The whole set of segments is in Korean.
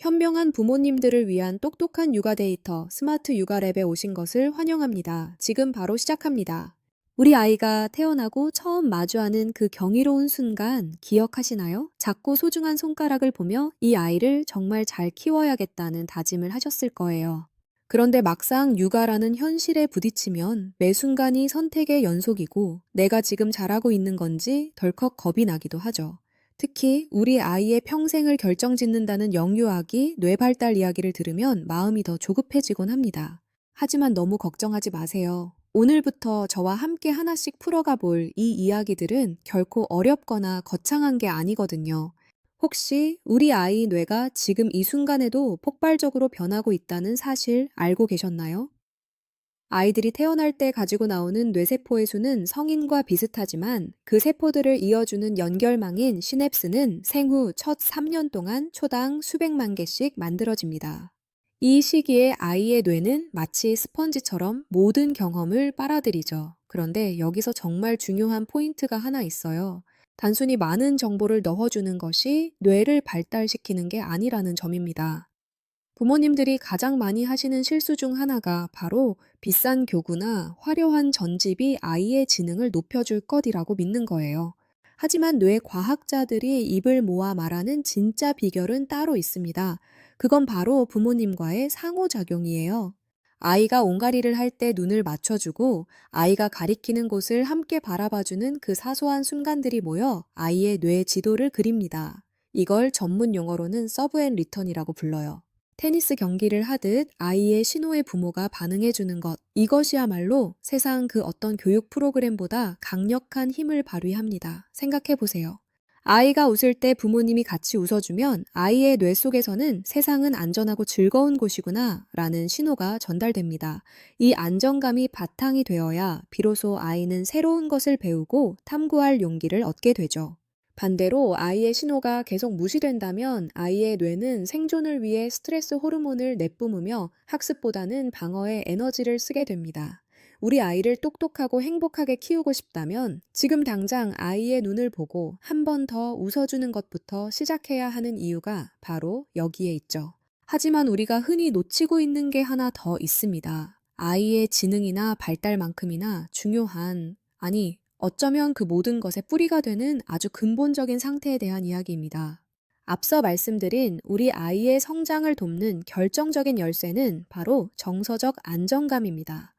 현명한 부모님들을 위한 똑똑한 육아 데이터 스마트 육아랩에 오신 것을 환영합니다. 지금 바로 시작합니다. 우리 아이가 태어나고 처음 마주하는 그 경이로운 순간 기억하시나요? 작고 소중한 손가락을 보며 이 아이를 정말 잘 키워야겠다는 다짐을 하셨을 거예요. 그런데 막상 육아라는 현실에 부딪히면 매 순간이 선택의 연속이고 내가 지금 잘하고 있는 건지 덜컥 겁이 나기도 하죠. 특히 우리 아이의 평생을 결정짓는다는 영유아기 뇌발달 이야기를 들으면 마음이 더 조급해지곤 합니다. 하지만 너무 걱정하지 마세요. 오늘부터 저와 함께 하나씩 풀어가 볼 이 이야기들은 결코 어렵거나 거창한 게 아니거든요. 혹시 우리 아이 뇌가 지금 이 순간에도 폭발적으로 변하고 있다는 사실 알고 계셨나요? 아이들이 태어날 때 가지고 나오는 뇌세포의 수는 성인과 비슷하지만 그 세포들을 이어주는 연결망인 시냅스는 생후 첫 3년 동안 초당 수백만 개씩 만들어집니다. 이 시기에 아이의 뇌는 마치 스펀지처럼 모든 경험을 빨아들이죠. 그런데 여기서 정말 중요한 포인트가 하나 있어요. 단순히 많은 정보를 넣어주는 것이 뇌를 발달시키는 게 아니라는 점입니다. 부모님들이 가장 많이 하시는 실수 중 하나가 바로 비싼 교구나 화려한 전집이 아이의 지능을 높여줄 것이라고 믿는 거예요. 하지만 뇌 과학자들이 입을 모아 말하는 진짜 비결은 따로 있습니다. 그건 바로 부모님과의 상호작용이에요. 아이가 옹가리를 할 때 눈을 맞춰주고 아이가 가리키는 곳을 함께 바라봐주는 그 사소한 순간들이 모여 아이의 뇌 지도를 그립니다. 이걸 전문 용어로는 서브 앤 리턴이라고 불러요. 테니스 경기를 하듯 아이의 신호에 부모가 반응해주는 것. 이것이야말로 세상 그 어떤 교육 프로그램보다 강력한 힘을 발휘합니다. 생각해보세요. 아이가 웃을 때 부모님이 같이 웃어주면 아이의 뇌 속에서는 세상은 안전하고 즐거운 곳이구나 라는 신호가 전달됩니다. 이 안정감이 바탕이 되어야 비로소 아이는 새로운 것을 배우고 탐구할 용기를 얻게 되죠. 반대로 아이의 신호가 계속 무시된다면 아이의 뇌는 생존을 위해 스트레스 호르몬을 내뿜으며 학습보다는 방어에 에너지를 쓰게 됩니다. 우리 아이를 똑똑하고 행복하게 키우고 싶다면 지금 당장 아이의 눈을 보고 한 번 더 웃어주는 것부터 시작해야 하는 이유가 바로 여기에 있죠. 하지만 우리가 흔히 놓치고 있는 게 하나 더 있습니다. 아이의 지능이나 발달만큼이나 중요한, 아니, 어쩌면 그 모든 것의 뿌리가 되는 아주 근본적인 상태에 대한 이야기입니다. 앞서 말씀드린 우리 아이의 성장을 돕는 결정적인 열쇠는 바로 정서적 안정감입니다.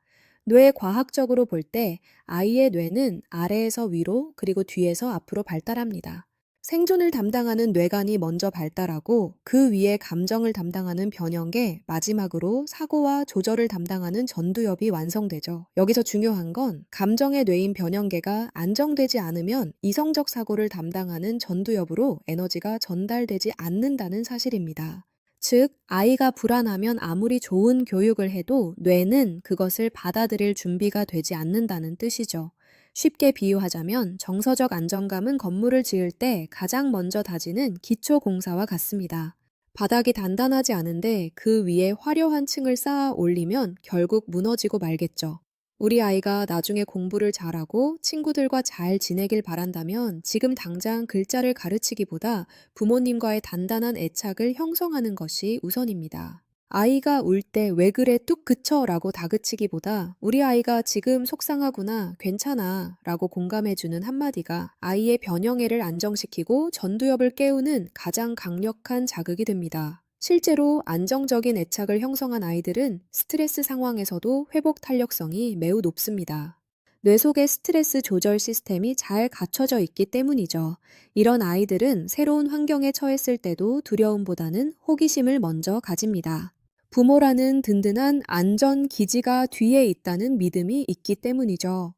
뇌 과학적으로 볼 때 아이의 뇌는 아래에서 위로 그리고 뒤에서 앞으로 발달합니다. 생존을 담당하는 뇌관이 먼저 발달하고 그 위에 감정을 담당하는 변형계, 마지막으로 사고와 조절을 담당하는 전두엽이 완성되죠. 여기서 중요한 건 감정의 뇌인 변형계가 안정되지 않으면 이성적 사고를 담당하는 전두엽으로 에너지가 전달되지 않는다는 사실입니다. 즉, 아이가 불안하면 아무리 좋은 교육을 해도 뇌는 그것을 받아들일 준비가 되지 않는다는 뜻이죠. 쉽게 비유하자면 정서적 안정감은 건물을 지을 때 가장 먼저 다지는 기초 공사와 같습니다. 바닥이 단단하지 않은데 그 위에 화려한 층을 쌓아 올리면 결국 무너지고 말겠죠. 우리 아이가 나중에 공부를 잘하고 친구들과 잘 지내길 바란다면 지금 당장 글자를 가르치기보다 부모님과의 단단한 애착을 형성하는 것이 우선입니다. 아이가 울 때 왜 그래 뚝 그쳐 라고 다그치기보다 우리 아이가 지금 속상하구나 괜찮아 라고 공감해주는 한마디가 아이의 변형애를 안정시키고 전두엽을 깨우는 가장 강력한 자극이 됩니다. 실제로 안정적인 애착을 형성한 아이들은 스트레스 상황에서도 회복 탄력성이 매우 높습니다. 뇌 속의 스트레스 조절 시스템이 잘 갖춰져 있기 때문이죠. 이런 아이들은 새로운 환경에 처했을 때도 두려움보다는 호기심을 먼저 가집니다. 부모라는 든든한 안전 기지가 뒤에 있다는 믿음이 있기 때문이죠.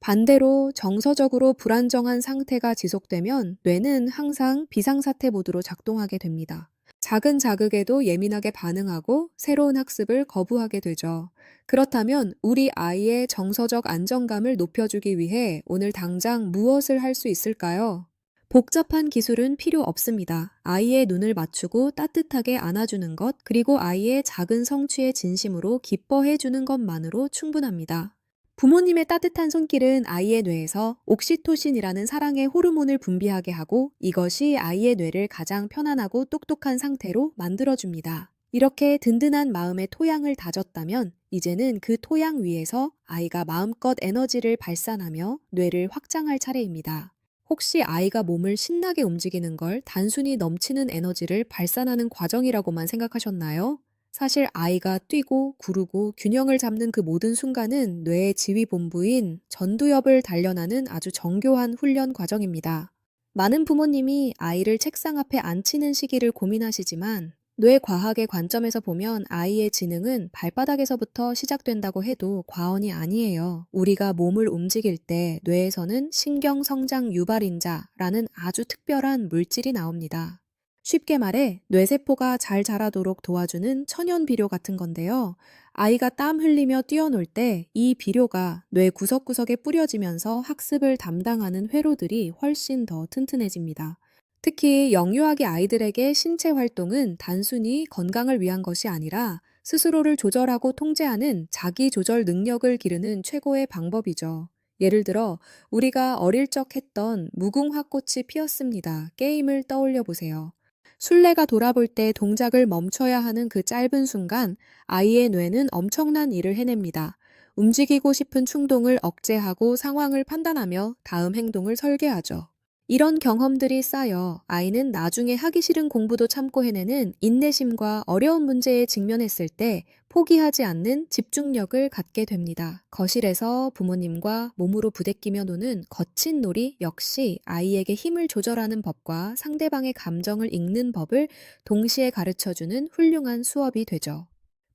반대로 정서적으로 불안정한 상태가 지속되면 뇌는 항상 비상사태 모드로 작동하게 됩니다. 작은 자극에도 예민하게 반응하고 새로운 학습을 거부하게 되죠. 그렇다면 우리 아이의 정서적 안정감을 높여주기 위해 오늘 당장 무엇을 할 수 있을까요? 복잡한 기술은 필요 없습니다. 아이의 눈을 맞추고 따뜻하게 안아주는 것, 그리고 아이의 작은 성취에 진심으로 기뻐해 주는 것만으로 충분합니다. 부모님의 따뜻한 손길은 아이의 뇌에서 옥시토신이라는 사랑의 호르몬을 분비하게 하고 이것이 아이의 뇌를 가장 편안하고 똑똑한 상태로 만들어줍니다. 이렇게 든든한 마음의 토양을 다졌다면 이제는 그 토양 위에서 아이가 마음껏 에너지를 발산하며 뇌를 확장할 차례입니다. 혹시 아이가 몸을 신나게 움직이는 걸 단순히 넘치는 에너지를 발산하는 과정이라고만 생각하셨나요? 사실 아이가 뛰고 구르고 균형을 잡는 그 모든 순간은 뇌의 지휘본부인 전두엽을 단련하는 아주 정교한 훈련 과정입니다. 많은 부모님이 아이를 책상 앞에 앉히는 시기를 고민하시지만 뇌과학의 관점에서 보면 아이의 지능은 발바닥에서부터 시작된다고 해도 과언이 아니에요. 우리가 몸을 움직일 때 뇌에서는 신경성장 유발인자라는 아주 특별한 물질이 나옵니다. 쉽게 말해 뇌세포가 잘 자라도록 도와주는 천연 비료 같은 건데요. 아이가 땀 흘리며 뛰어놀 때 이 비료가 뇌 구석구석에 뿌려지면서 학습을 담당하는 회로들이 훨씬 더 튼튼해집니다. 특히 영유아기 아이들에게 신체 활동은 단순히 건강을 위한 것이 아니라 스스로를 조절하고 통제하는 자기 조절 능력을 기르는 최고의 방법이죠. 예를 들어 우리가 어릴 적 했던 무궁화꽃이 피었습니다. 게임을 떠올려 보세요. 술래가 돌아볼 때 동작을 멈춰야 하는 그 짧은 순간 아이의 뇌는 엄청난 일을 해냅니다. 움직이고 싶은 충동을 억제하고 상황을 판단하며 다음 행동을 설계하죠. 이런 경험들이 쌓여 아이는 나중에 하기 싫은 공부도 참고 해내는 인내심과 어려운 문제에 직면했을 때 포기하지 않는 집중력을 갖게 됩니다. 거실에서 부모님과 몸으로 부대끼며 노는 거친 놀이 역시 아이에게 힘을 조절하는 법과 상대방의 감정을 읽는 법을 동시에 가르쳐주는 훌륭한 수업이 되죠.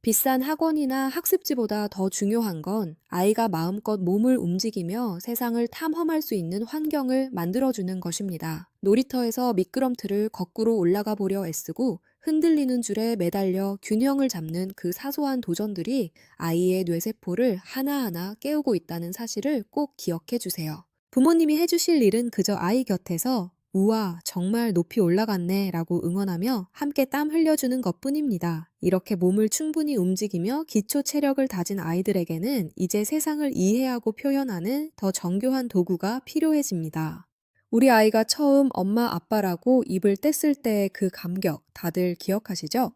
비싼 학원이나 학습지보다 더 중요한 건 아이가 마음껏 몸을 움직이며 세상을 탐험할 수 있는 환경을 만들어주는 것입니다. 놀이터에서 미끄럼틀을 거꾸로 올라가 보려 애쓰고 흔들리는 줄에 매달려 균형을 잡는 그 사소한 도전들이 아이의 뇌세포를 하나하나 깨우고 있다는 사실을 꼭 기억해 주세요. 부모님이 해주실 일은 그저 아이 곁에서 우와, 정말 높이 올라갔네 라고 응원하며 함께 땀 흘려주는 것 뿐입니다. 이렇게 몸을 충분히 움직이며 기초 체력을 다진 아이들에게는 이제 세상을 이해하고 표현하는 더 정교한 도구가 필요해집니다. 우리 아이가 처음 엄마 아빠라고 입을 뗐을 때의 그 감격 다들 기억하시죠?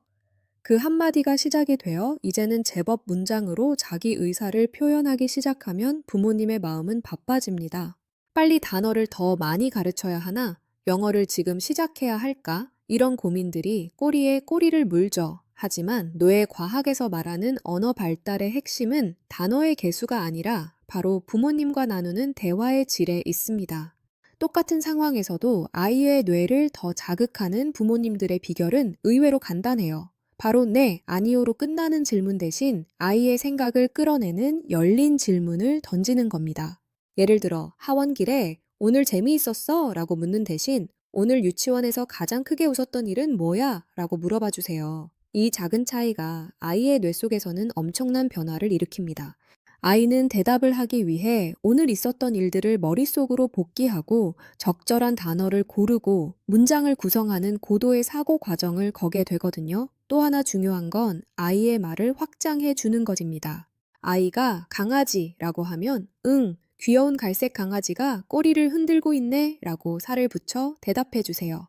그 한마디가 시작이 되어 이제는 제법 문장으로 자기 의사를 표현하기 시작하면 부모님의 마음은 바빠집니다. 빨리 단어를 더 많이 가르쳐야 하나? 영어를 지금 시작해야 할까? 이런 고민들이 꼬리에 꼬리를 물죠. 하지만 뇌 과학에서 말하는 언어 발달의 핵심은 단어의 개수가 아니라 바로 부모님과 나누는 대화의 질에 있습니다. 똑같은 상황에서도 아이의 뇌를 더 자극하는 부모님들의 비결은 의외로 간단해요. 바로 네, 아니오로 끝나는 질문 대신 아이의 생각을 끌어내는 열린 질문을 던지는 겁니다. 예를 들어, 하원길에 오늘 재미있었어? 라고 묻는 대신 오늘 유치원에서 가장 크게 웃었던 일은 뭐야? 라고 물어봐 주세요. 이 작은 차이가 아이의 뇌 속에서는 엄청난 변화를 일으킵니다. 아이는 대답을 하기 위해 오늘 있었던 일들을 머릿속으로 복기하고 적절한 단어를 고르고 문장을 구성하는 고도의 사고 과정을 거게 되거든요. 또 하나 중요한 건 아이의 말을 확장해 주는 것입니다. 아이가 강아지라고 하면 응, 귀여운 갈색 강아지가 꼬리를 흔들고 있네 라고 살을 붙여 대답해 주세요.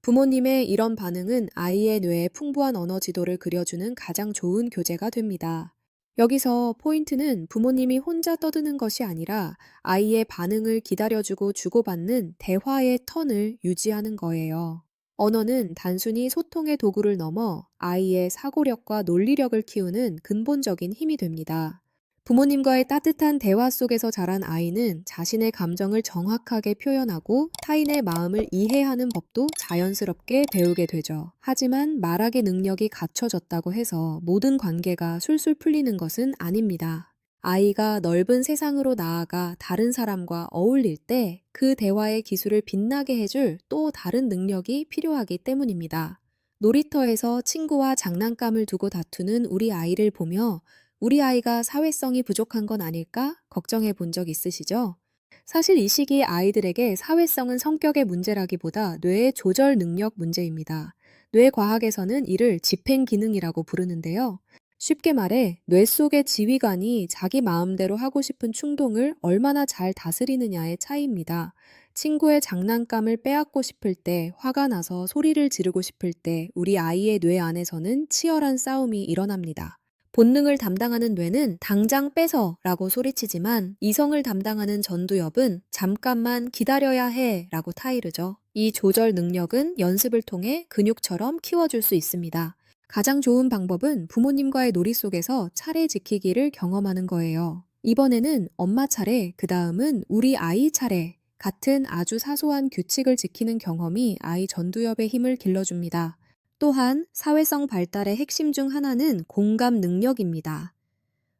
부모님의 이런 반응은 아이의 뇌에 풍부한 언어 지도를 그려주는 가장 좋은 교재가 됩니다. 여기서 포인트는 부모님이 혼자 떠드는 것이 아니라 아이의 반응을 기다려주고 주고받는 대화의 턴을 유지하는 거예요. 언어는 단순히 소통의 도구를 넘어 아이의 사고력과 논리력을 키우는 근본적인 힘이 됩니다. 부모님과의 따뜻한 대화 속에서 자란 아이는 자신의 감정을 정확하게 표현하고 타인의 마음을 이해하는 법도 자연스럽게 배우게 되죠. 하지만 말하기 능력이 갖춰졌다고 해서 모든 관계가 술술 풀리는 것은 아닙니다. 아이가 넓은 세상으로 나아가 다른 사람과 어울릴 때 그 대화의 기술을 빛나게 해줄 또 다른 능력이 필요하기 때문입니다. 놀이터에서 친구와 장난감을 두고 다투는 우리 아이를 보며 우리 아이가 사회성이 부족한 건 아닐까 걱정해 본 적 있으시죠? 사실 이 시기 아이들에게 사회성은 성격의 문제라기보다 뇌의 조절 능력 문제입니다. 뇌과학에서는 이를 집행 기능이라고 부르는데요. 쉽게 말해, 뇌 속의 지휘관이 자기 마음대로 하고 싶은 충동을 얼마나 잘 다스리느냐의 차이입니다. 친구의 장난감을 빼앗고 싶을 때, 화가 나서 소리를 지르고 싶을 때, 우리 아이의 뇌 안에서는 치열한 싸움이 일어납니다. 본능을 담당하는 뇌는 당장 뺏어 라고 소리치지만 이성을 담당하는 전두엽은 잠깐만 기다려야 해 라고 타이르죠. 이 조절 능력은 연습을 통해 근육처럼 키워줄 수 있습니다. 가장 좋은 방법은 부모님과의 놀이 속에서 차례 지키기를 경험하는 거예요. 이번에는 엄마 차례, 그 다음은 우리 아이 차례. 같은 아주 사소한 규칙을 지키는 경험이 아이 전두엽의 힘을 길러줍니다. 또한 사회성 발달의 핵심 중 하나는 공감 능력입니다.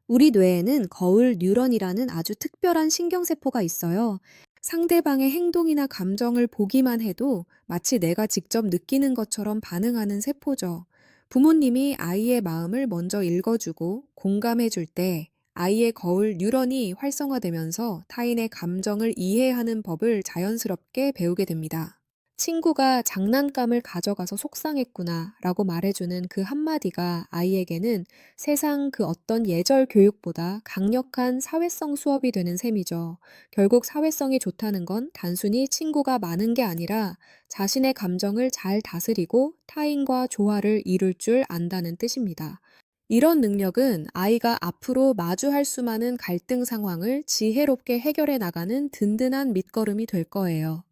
우리 뇌에는 거울 뉴런이라는 아주 특별한 신경세포가 있어요. 상대방의 행동이나 감정을 보기만 해도 마치 내가 직접 느끼는 것처럼 반응하는 세포죠. 부모님이 아이의 마음을 먼저 읽어주고 공감해 줄 때 아이의 거울 뉴런이 활성화되면서 타인의 감정을 이해하는 법을 자연스럽게 배우게 됩니다. 친구가 장난감을 가져가서 속상했구나 라고 말해주는 그 한마디가 아이에게는 세상 그 어떤 예절 교육보다 강력한 사회성 수업이 되는 셈이죠. 결국 사회성이 좋다는 건 단순히 친구가 많은 게 아니라 자신의 감정을 잘 다스리고 타인과 조화를 이룰 줄 안다는 뜻입니다. 이런 능력은 아이가 앞으로 마주할 수많은 갈등 상황을 지혜롭게 해결해 나가는 든든한 밑거름이 될 거예요.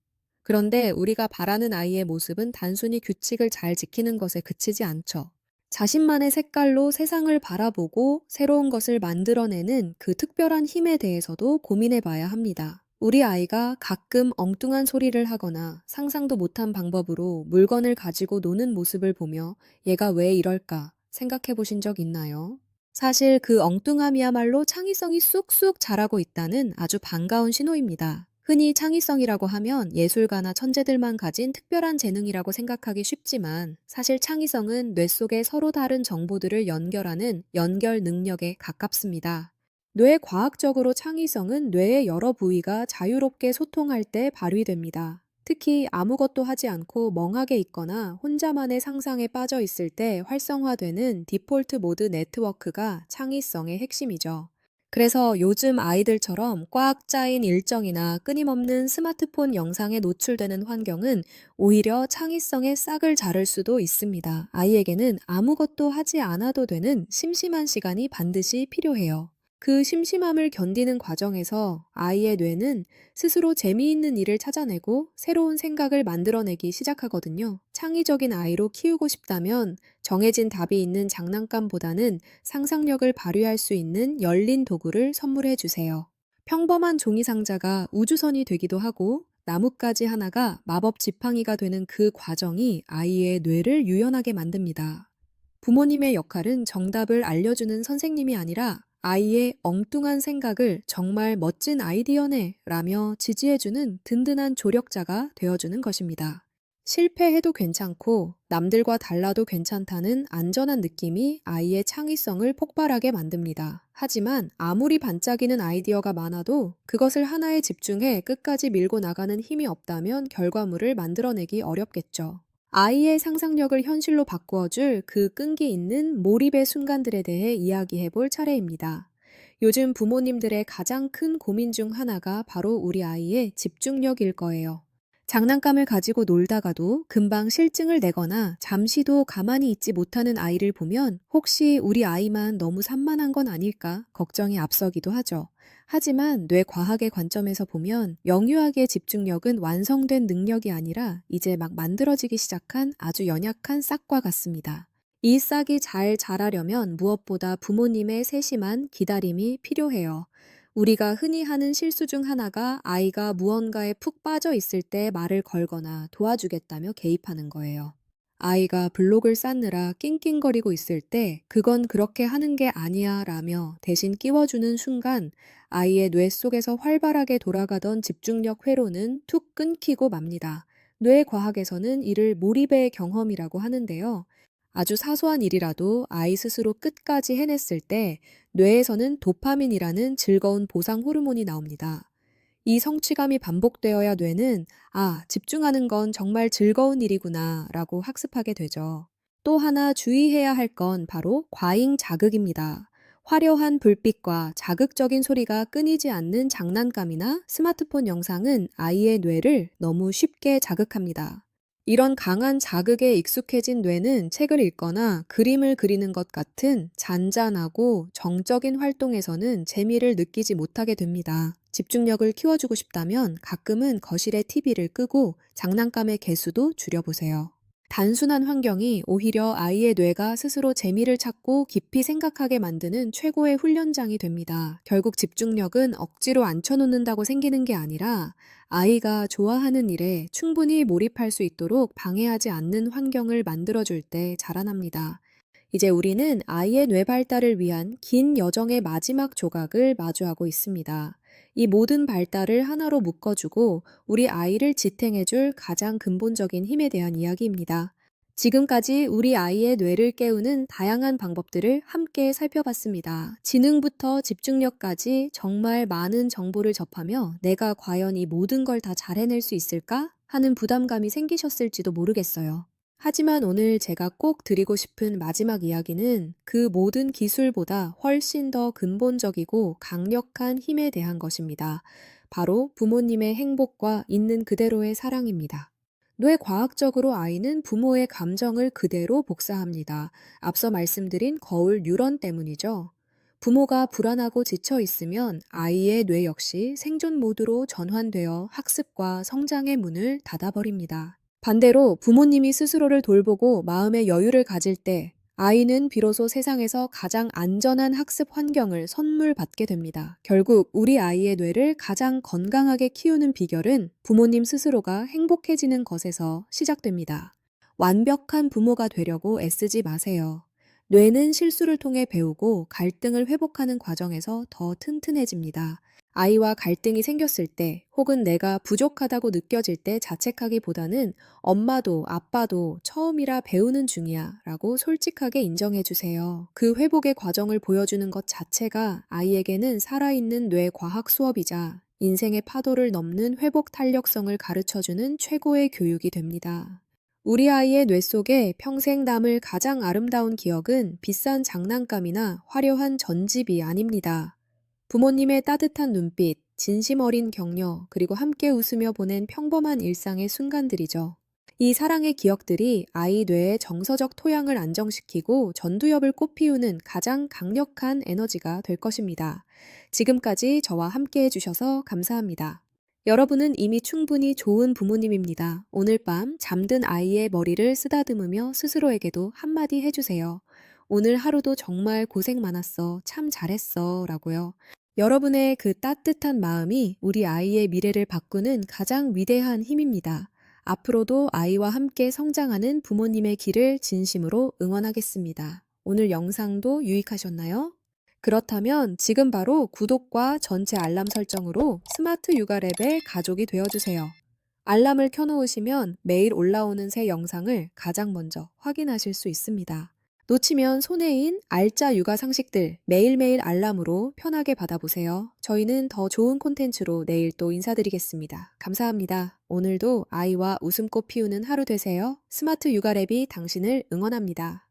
그런데 우리가 바라는 아이의 모습은 단순히 규칙을 잘 지키는 것에 그치지 않죠. 자신만의 색깔로 세상을 바라보고 새로운 것을 만들어내는 그 특별한 힘에 대해서도 고민해 봐야 합니다. 우리 아이가 가끔 엉뚱한 소리를 하거나 상상도 못한 방법으로 물건을 가지고 노는 모습을 보며 얘가 왜 이럴까 생각해 보신 적 있나요? 사실 그 엉뚱함이야말로 창의성이 쑥쑥 자라고 있다는 아주 반가운 신호입니다. 흔히 창의성이라고 하면 예술가나 천재들만 가진 특별한 재능이라고 생각하기 쉽지만 사실 창의성은 뇌 속의 서로 다른 정보들을 연결하는 연결 능력에 가깝습니다. 뇌 과학적으로 창의성은 뇌의 여러 부위가 자유롭게 소통할 때 발휘됩니다. 특히 아무것도 하지 않고 멍하게 있거나 혼자만의 상상에 빠져 있을 때 활성화되는 디폴트 모드 네트워크가 창의성의 핵심이죠. 그래서 요즘 아이들처럼 꽉 짜인 일정이나 끊임없는 스마트폰 영상에 노출되는 환경은 오히려 창의성의 싹을 자를 수도 있습니다. 아이에게는 아무것도 하지 않아도 되는 심심한 시간이 반드시 필요해요. 그 심심함을 견디는 과정에서 아이의 뇌는 스스로 재미있는 일을 찾아내고 새로운 생각을 만들어내기 시작하거든요. 창의적인 아이로 키우고 싶다면 정해진 답이 있는 장난감보다는 상상력을 발휘할 수 있는 열린 도구를 선물해 주세요. 평범한 종이 상자가 우주선이 되기도 하고 나뭇가지 하나가 마법 지팡이가 되는 그 과정이 아이의 뇌를 유연하게 만듭니다. 부모님의 역할은 정답을 알려주는 선생님이 아니라 아이의 엉뚱한 생각을 정말 멋진 아이디어네 라며 지지해주는 든든한 조력자가 되어주는 것입니다. 실패해도 괜찮고 남들과 달라도 괜찮다는 안전한 느낌이 아이의 창의성을 폭발하게 만듭니다. 하지만 아무리 반짝이는 아이디어가 많아도 그것을 하나에 집중해 끝까지 밀고 나가는 힘이 없다면 결과물을 만들어내기 어렵겠죠. 아이의 상상력을 현실로 바꾸어줄 그 끈기 있는 몰입의 순간들에 대해 이야기해 볼 차례입니다. 요즘 부모님들의 가장 큰 고민 중 하나가 바로 우리 아이의 집중력일 거예요. 장난감을 가지고 놀다가도 금방 실증을 내거나 잠시도 가만히 있지 못하는 아이를 보면 혹시 우리 아이만 너무 산만한 건 아닐까 걱정이 앞서기도 하죠. 하지만 뇌과학의 관점에서 보면 영유아기의 집중력은 완성된 능력이 아니라 이제 막 만들어지기 시작한 아주 연약한 싹과 같습니다. 이 싹이 잘 자라려면 무엇보다 부모님의 세심한 기다림이 필요해요. 우리가 흔히 하는 실수 중 하나가 아이가 무언가에 푹 빠져 있을 때 말을 걸거나 도와주겠다며 개입하는 거예요. 아이가 블록을 쌓느라 낑낑거리고 있을 때 그건 그렇게 하는 게 아니야 라며 대신 끼워주는 순간 아이의 뇌 속에서 활발하게 돌아가던 집중력 회로는 툭 끊기고 맙니다. 뇌과학에서는 이를 몰입의 경험이라고 하는데요. 아주 사소한 일이라도 아이 스스로 끝까지 해냈을 때 뇌에서는 도파민이라는 즐거운 보상 호르몬이 나옵니다. 이 성취감이 반복되어야 뇌는 아, 집중하는 건 정말 즐거운 일이구나 라고 학습하게 되죠. 또 하나 주의해야 할 건 바로 과잉 자극입니다. 화려한 불빛과 자극적인 소리가 끊이지 않는 장난감이나 스마트폰 영상은 아이의 뇌를 너무 쉽게 자극합니다. 이런 강한 자극에 익숙해진 뇌는 책을 읽거나 그림을 그리는 것 같은 잔잔하고 정적인 활동에서는 재미를 느끼지 못하게 됩니다. 집중력을 키워주고 싶다면 가끔은 거실에 TV를 끄고 장난감의 개수도 줄여보세요. 단순한 환경이 오히려 아이의 뇌가 스스로 재미를 찾고 깊이 생각하게 만드는 최고의 훈련장이 됩니다. 결국 집중력은 억지로 앉혀놓는다고 생기는 게 아니라 아이가 좋아하는 일에 충분히 몰입할 수 있도록 방해하지 않는 환경을 만들어줄 때 자라납니다. 이제 우리는 아이의 뇌 발달을 위한 긴 여정의 마지막 조각을 마주하고 있습니다. 이 모든 발달을 하나로 묶어주고 우리 아이를 지탱해줄 가장 근본적인 힘에 대한 이야기입니다. 지금까지 우리 아이의 뇌를 깨우는 다양한 방법들을 함께 살펴봤습니다. 지능부터 집중력까지 정말 많은 정보를 접하며 내가 과연 이 모든 걸 다 잘 해낼 수 있을까? 하는 부담감이 생기셨을지도 모르겠어요. 하지만 오늘 제가 꼭 드리고 싶은 마지막 이야기는 그 모든 기술보다 훨씬 더 근본적이고 강력한 힘에 대한 것입니다. 바로 부모님의 행복과 있는 그대로의 사랑입니다. 뇌과학적으로 아이는 부모의 감정을 그대로 복사합니다. 앞서 말씀드린 거울 뉴런 때문이죠. 부모가 불안하고 지쳐 있으면 아이의 뇌 역시 생존 모드로 전환되어 학습과 성장의 문을 닫아버립니다. 반대로 부모님이 스스로를 돌보고 마음의 여유를 가질 때 아이는 비로소 세상에서 가장 안전한 학습 환경을 선물 받게 됩니다. 결국 우리 아이의 뇌를 가장 건강하게 키우는 비결은 부모님 스스로가 행복해지는 것에서 시작됩니다. 완벽한 부모가 되려고 애쓰지 마세요. 뇌는 실수를 통해 배우고 갈등을 회복하는 과정에서 더 튼튼해집니다. 아이와 갈등이 생겼을 때 혹은 내가 부족하다고 느껴질 때 자책하기보다는 엄마도 아빠도 처음이라 배우는 중이야 라고 솔직하게 인정해 주세요. 그 회복의 과정을 보여주는 것 자체가 아이에게는 살아있는 뇌 과학 수업이자 인생의 파도를 넘는 회복 탄력성을 가르쳐주는 최고의 교육이 됩니다. 우리 아이의 뇌 속에 평생 남을 가장 아름다운 기억은 비싼 장난감이나 화려한 전집이 아닙니다. 부모님의 따뜻한 눈빛, 진심 어린 격려, 그리고 함께 웃으며 보낸 평범한 일상의 순간들이죠. 이 사랑의 기억들이 아이 뇌의 정서적 토양을 안정시키고 전두엽을 꽃피우는 가장 강력한 에너지가 될 것입니다. 지금까지 저와 함께 해주셔서 감사합니다. 여러분은 이미 충분히 좋은 부모님입니다. 오늘 밤 잠든 아이의 머리를 쓰다듬으며 스스로에게도 한마디 해주세요. 오늘 하루도 정말 고생 많았어. 참 잘했어. 라고요. 여러분의 그 따뜻한 마음이 우리 아이의 미래를 바꾸는 가장 위대한 힘입니다. 앞으로도 아이와 함께 성장하는 부모님의 길을 진심으로 응원하겠습니다. 오늘 영상도 유익하셨나요? 그렇다면 지금 바로 구독과 전체 알람 설정으로 스마트 육아랩의 가족이 되어주세요. 알람을 켜놓으시면 매일 올라오는 새 영상을 가장 먼저 확인하실 수 있습니다. 놓치면 손해인 알짜 육아 상식들 매일매일 알람으로 편하게 받아보세요. 저희는 더 좋은 콘텐츠로 내일 또 인사드리겠습니다. 감사합니다. 오늘도 아이와 웃음꽃 피우는 하루 되세요. 스마트 육아 랩이 당신을 응원합니다.